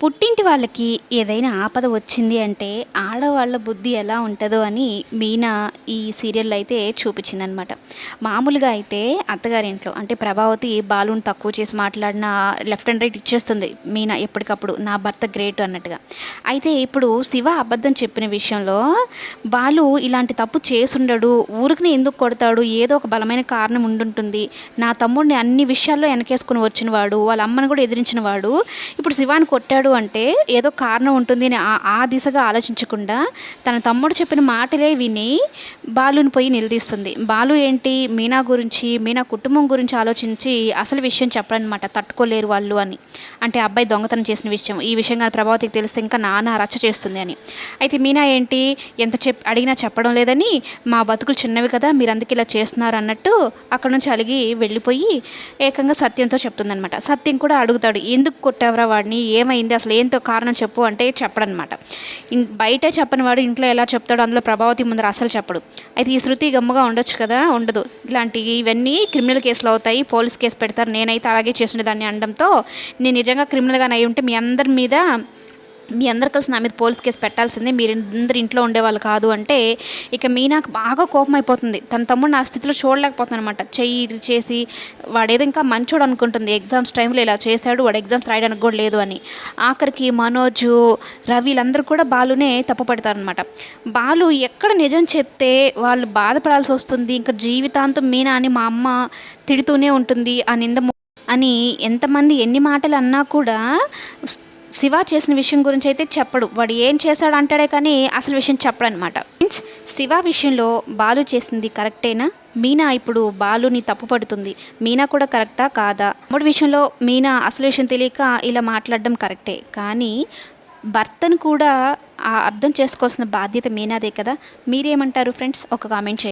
పుట్టింటి వాళ్ళకి ఏదైనా ఆపద వచ్చింది అంటే ఆడవాళ్ళ బుద్ధి ఎలా ఉంటుందో అని మీనా ఈ సీరియల్లో అయితే చూపించిందనమాట. మామూలుగా అయితే అత్తగారింట్లో అంటే ప్రభావతి బాలుని తక్కువ చేసి మాట్లాడిన లెఫ్ట్ అండ్ రైట్ ఇచ్చేస్తుంది మీనా ఎప్పటికప్పుడు నా భర్త గ్రేట్ అన్నట్టుగా. అయితే ఇప్పుడు శివ అబద్ధం చెప్పిన విషయంలో బాలు ఇలాంటి తప్పు చేసుండడు ఊరికి ఎందుకు కొడతాడు ఏదో ఒక బలమైన కారణం ఉండుంటుంది నా తమ్ముడిని అన్ని విషయాల్లో వెనకేసుకుని వచ్చిన వాడు వాళ్ళ అమ్మని కూడా ఎదిరించిన వాడు ఇప్పుడు శివాని కొట్టాడు అంటే ఏదో కారణం ఉంటుంది అని ఆ- ఆ దిశగా ఆలోచించకుండా తన తమ్ముడు చెప్పిన మాటలే విని బాలుని పోయి నిలదీస్తుంది. బాలు ఏంటి? మీనా గురించి మీనా కుటుంబం గురించి ఆలోచించి అసలు విషయం చెప్పడనమాట తట్టుకోలేరు వాళ్ళు అని. అంటే అబ్బాయి దొంగతనం చేసిన విషయం. ఈ విషయం కానీ ప్రభావతికి తెలిస్తే ఇంకా నాన్న రచ్చ చేస్తుంది అని. అయితే మీనా ఏంటి? ఎంత చెప్ అడిగినా చెప్పడం లేదని మా బతుకులు చిన్నవి కదా మీరు అందుకు ఇలా చేస్తున్నారు అన్నట్టు అక్కడ నుంచి అలిగి వెళ్ళిపోయి ఏకంగా సత్యంతో చెప్తుందనమాట సత్యం కూడా అడుగుతాడు. ఎందుకు కొట్టావరా వాడిని? ఏమైంది? అసలు ఏంటో కారణం చెప్పు అంటే చెప్పడనమాట. బయట బయటే చెప్పని వాడు ఇంట్లో ఎలా చెప్తాడో అందులో ప్రభావతి ముందర అసలు చెప్పడు. అయితే ఈ శృతి గమ్ముగా ఉండొచ్చు కదా? ఉండదు. ఇలాంటి ఇవన్నీ క్రిమినల్ కేసులు అవుతాయి. పోలీస్ కేసు పెడతారు. నేనైతే అలాగే చేసిన దాన్ని అనడంతో నేను నిజంగా క్రిమినల్గా అయి ఉంటే మీ అందరి మీద మీ అందరు కలిసి నా మీద పోలీస్ కేసు పెట్టాల్సిందే మీరు అందరు ఇంట్లో ఉండేవాళ్ళు కాదు అంటే ఇక మీనాకు బాగా కోపం అయిపోతుంది తన తమ్ముడు నా స్థితిలో చూడలేకపోతుంది అనమాట చెయ్యి చేసి వాడేదో ఇంకా మంచోడు అనుకుంటుంది. ఎగ్జామ్స్ టైంలో ఇలా చేశాడు వాడు ఎగ్జామ్స్ రాయడానికి కూడా లేదు అని. ఆఖరికి మనోజు రవి వీళ్ళందరూ కూడా బాలునే తప్పు పడతారనమాట బాలు ఎక్కడ నిజం చెప్తే వాళ్ళు బాధపడాల్సి వస్తుంది. ఇంకా జీవితాంతం మీనా అని మా అమ్మ తిడుతూనే ఉంటుంది. అని నింద అని ఎంతమంది ఎన్ని మాటలు అన్నా కూడా శివ చేసిన విషయం గురించి అయితే చెప్పడు. వాడు ఏం చేశాడు అంటాడే కానీ అసలు విషయం చెప్పడనమాట. మీన్స్ శివ విషయంలో బాలు చేసింది కరెక్టేనా? మీనా ఇప్పుడు బాలుని తప్పు పడుతుంది. మీనా కూడా కరెక్టా? కాదా? మూడు విషయంలో మీనా అసలు విషయం తెలియక ఇలా మాట్లాడడం కరెక్టే. కానీ భర్తను కూడా ఆ అర్థం చేసుకోవాల్సిన బాధ్యత మీనాదే కదా. మీరేమంటారు ఫ్రెండ్స్? ఒక కామెంట్ చేయండి.